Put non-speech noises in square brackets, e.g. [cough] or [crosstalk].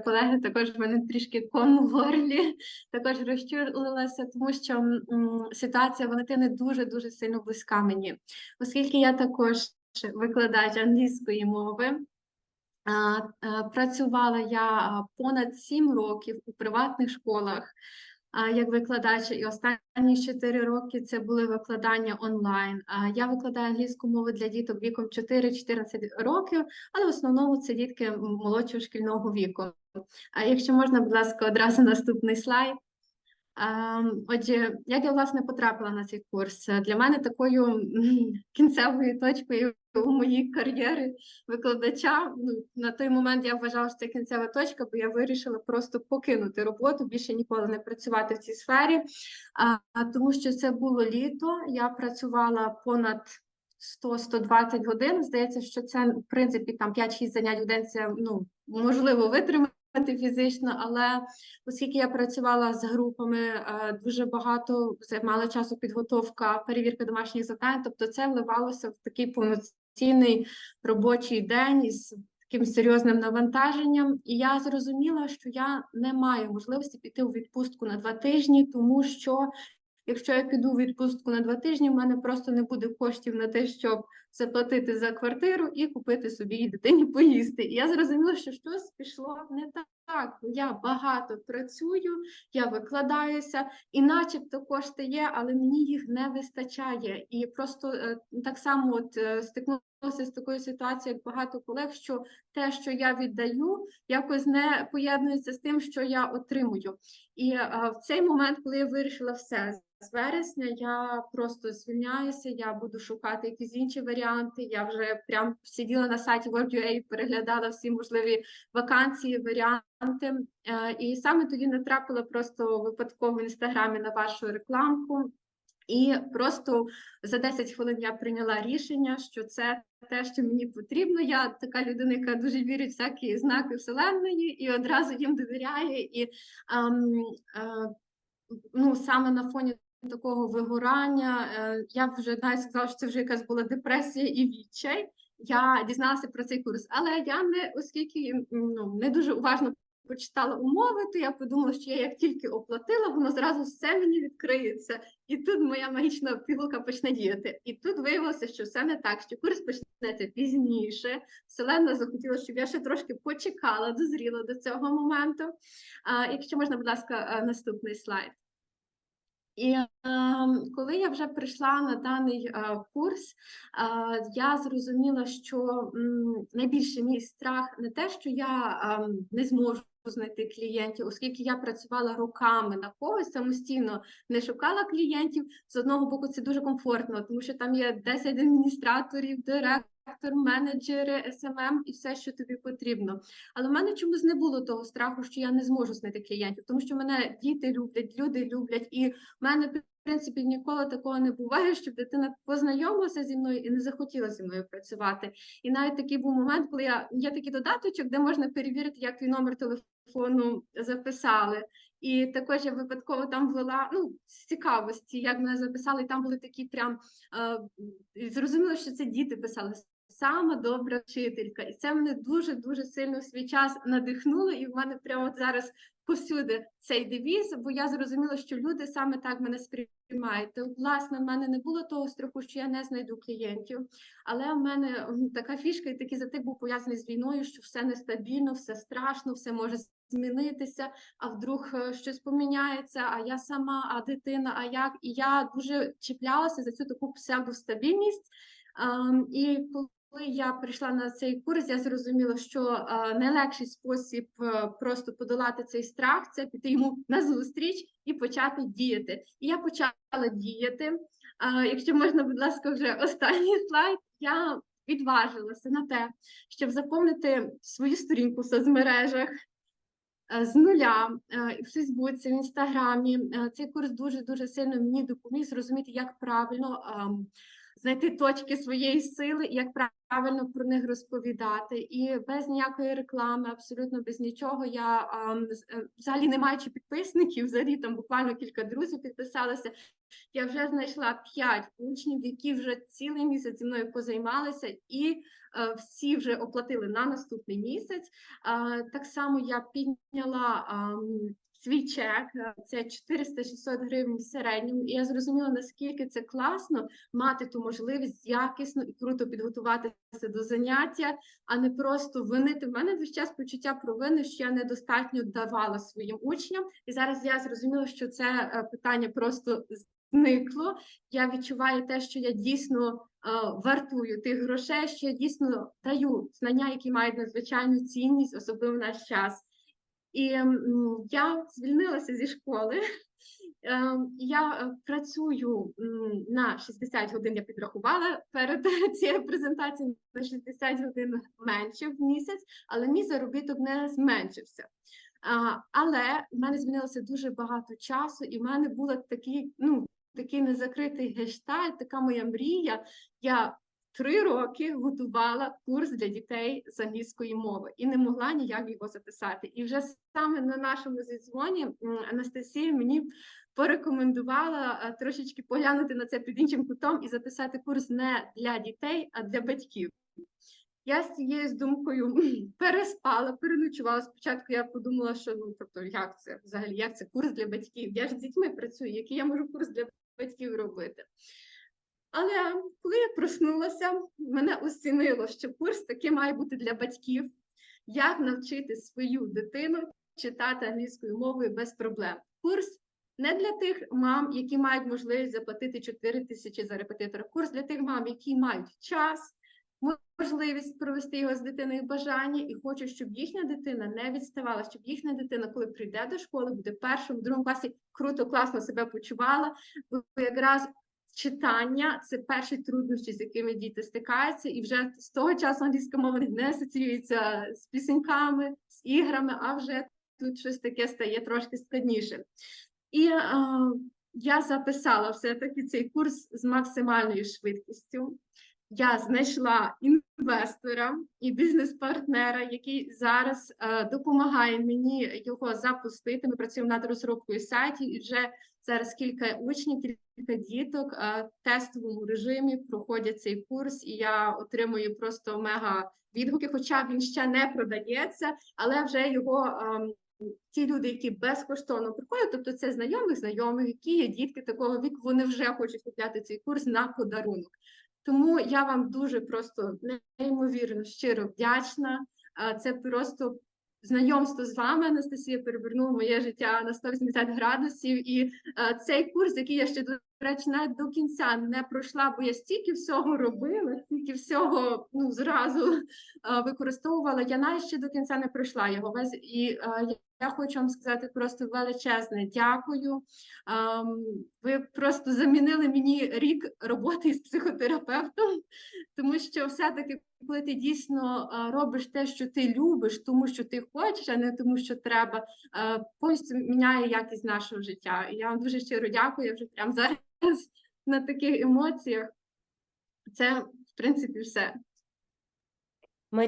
колеги, також в мене трішки ком в горлі, також розчулилася, тому що м, ситуація Валентини дуже-дуже сильно близька мені, оскільки я також викладач англійської мови. Працювала я понад сім років у приватних школах як викладач, і останні 4 роки це були викладання онлайн. Я викладаю англійську мову для діток віком 4-14 років, але в основному це дітки молодшого шкільного віку. А якщо можна, будь ласка, одразу [laughs] наступний слайд. А, Отже, як я власне потрапила на цей курс? Для мене такою кінцевою точкою у моїй кар'єрі викладача. Ну, на той момент я вважала, що це кінцева точка, бо я вирішила просто покинути роботу, більше ніколи не працювати в цій сфері. Тому що це було літо. Я працювала понад 100-120 годин. Здається, що це в принципі там 5-6 занять в день. Це ну можливо витримати фізично, але оскільки я працювала з групами, е, дуже багато займала часу підготовка, перевірка домашніх завдань. Тобто, це вливалося в такий повноцінний робочий день із таким серйозним навантаженням. І я зрозуміла, що я не маю можливості піти у відпустку на два тижні, тому що якщо я піду в відпустку на два тижні, в мене просто не буде коштів на те, щоб заплатити за квартиру і купити собі дитині поїсти. І я зрозуміла, що щось пішло не так. Бо Я багато працюю, я викладаюся, і начебто кошти є, але мені їх не вистачає. І просто е, так само от е, стикнулася з такою ситуацією, як багато колег, що те, що я віддаю, якось не поєднується з тим, що я отримую. І е, в цей момент, коли я вирішила все. З вересня я просто звільняюся, я буду шукати якісь інші варіанти. Я вже прям сиділа на сайті Work.ua, переглядала всі можливі вакансії, варіанти. Е, І саме тоді натрапила просто випадково в інстаграмі на вашу рекламку. І просто за 10 хвилин я прийняла рішення, що це те, що мені потрібно. Я така людина, яка дуже вірить в всякі знаки вселенної і одразу їм довіряє. І ем, е, ну, саме на фоні такого вигорання, е, я вже навіть сказала, що це вже якась була депресія і відчай. Я дізналася про цей курс, але я не, оскільки ну, не дуже уважно почитала умови, то я подумала, що я як тільки оплатила, воно зразу все мені відкриється, і тут моя магічна пігулка почне діяти. І тут виявилося, що все не так, що курс почнеться пізніше. Вселенна захотіла, щоб я ще трошки почекала, дозріла до цього моменту. А, якщо можна, будь ласка, е, наступний слайд. І е, коли я вже прийшла на даний е, курс, е, я зрозуміла, що м, найбільший мій страх не те, що я е, не зможу знайти клієнтів, оскільки я працювала роками на когось самостійно, не шукала клієнтів. З одного боку, це дуже комфортно, тому що там є 10 адміністраторів, директор, менеджери, СММ і все, що тобі потрібно. Але в мене чомусь не було того страху, що я не зможу знайти клієнтів, тому що мене діти люблять, люди люблять, і в мене принципі ніколи такого не буває, [laughs] щоб дитина познайомилася зі мною і не захотіла зі мною працювати. І навіть такий був момент, коли я є такий додаточок, де можна перевірити, як твій номер телефону записали. І також я випадково там ввела ну, з цікавості, як мене записали, і там були такі прям е, зрозуміло, що це діти писали. Сама добра вчителька, і це мене дуже дуже сильно в свій час надихнуло, і в мене прямо от зараз повсюди цей девіз, бо я зрозуміла, що люди саме так мене сприймають. То, власне, в мене не було того страху, що я не знайду клієнтів. Але в мене така фішка і такий затик був пов'язаний з війною, що все нестабільно, все страшно, все може змінитися. А вдруг е, щось поміняється, а я сама, а дитина, а як? І я дуже чіплялася за цю таку псевдостабільність. Ем, І коли я прийшла на цей курс, я зрозуміла, що е, найлегший спосіб е, просто подолати цей страх це піти йому назустріч і почати діяти. І я почала діяти. Е, якщо можна, будь ласка, вже [laughs] останній слайд, я відважилася на те, щоб заповнити свою сторінку в соцмережах. З нуля в Фейсбуці, в Інстаграмі цей курс дуже дуже сильно мені допоміг зрозуміти, як правильно ем, знайти точки своєї сили, як правильно про них розповідати, і без ніякої реклами, абсолютно без нічого. Я е, взагалі не маючи підписників, взагалі там буквально кілька друзів підписалися. Я вже знайшла п'ять учнів, які вже цілий місяць зі мною позаймалися, і е, всі вже оплатили на наступний місяць. Е, так само я підняла ам, свій чек, е, це 400-600 гривень в середньому, і я зрозуміла, наскільки це класно мати ту можливість якісно і круто підготуватися до заняття, а не просто винити. В мене весь час почуття провини, що я недостатньо давала своїм учням. І зараз я зрозуміла, що це е, питання просто зникло. Я відчуваю те, що я дійсно е, вартую тих грошей, що я дійсно даю знання, які мають надзвичайну цінність, особливо в наш час. І я звільнилася зі школи. Ем, Я е, працюю на 60 годин, я підрахувала перед [laughs] цією презентацією на 60 годин менше в місяць, але мій заробіток не зменшився. Але в мене змінилося дуже багато часу, і в мене була такий, ну, такий незакритий гештальт, така моя мрія. Я три роки готувала курс для дітей з англійської мови і не могла ніяк його записати. І вже саме на нашому зідзвоні Анастасія мені порекомендувала е, трошечки поглянути на це під іншим кутом і записати курс не для дітей, а для батьків. Я з цією думкою переспала, переночувала. Спочатку я подумала, що ну тобто, як це взагалі, як це курс для батьків? Я ж з дітьми працюю, який я можу курс для батьків робити. Але коли я проснулася, мене осінило, що курс таки має бути для батьків, як навчити свою дитину читати англійською мовою без проблем. Курс не для тих мам, які мають можливість заплатити 4 тисячі за репетитора. Курс для тих мам, які мають час, можливість провести його з дитиною бажання, і хочуть, щоб їхня дитина не відставала, щоб їхня дитина, коли прийде до школи, буде в першому, другому класі, круто, класно себе почувала. Бо якраз читання це перші труднощі, з якими діти стикаються, і вже з того часу англійська мова не асоціюється з пісеньками, з іграми, а вже тут щось таке стає трошки складніше. І е, я записала все-таки цей курс з максимальною швидкістю. Я знайшла інвестора і бізнес-партнера, який зараз е, допомагає мені його запустити. Ми працюємо над розробкою сайтів, і вже зараз кілька учнів, кілька діток е, в тестовому режимі проходять цей курс, і я отримую просто мега відгуки. Хоча він ще не продається, але вже його ем, ті люди, які безкоштовно приходять, тобто це знайомих, знайомих, які є дітки такого віку, вони вже хочуть купляти цей курс на подарунок. Тому я вам дуже просто неймовірно щиро вдячна. Це просто знайомство з вами, Анастасія, перевернуло моє життя на 180 градусів. І цей курс, який я ще до речі, навіть до кінця не пройшла, бо я стільки всього робила, стільки всього ну зразу використовувала. Я навіть ще до кінця не пройшла його. Весь і я- хочу вам сказати просто величезне дякую. Ви просто замінили мені рік роботи з психотерапевтом, тому що все-таки, коли ти дійсно робиш те, що ти любиш, тому що ти хочеш, а не тому, що треба, а, повністю міняє якість нашого життя. Я вам дуже щиро дякую. Я вже прямо зараз [laughs] на таких емоціях. Це, в принципі, все.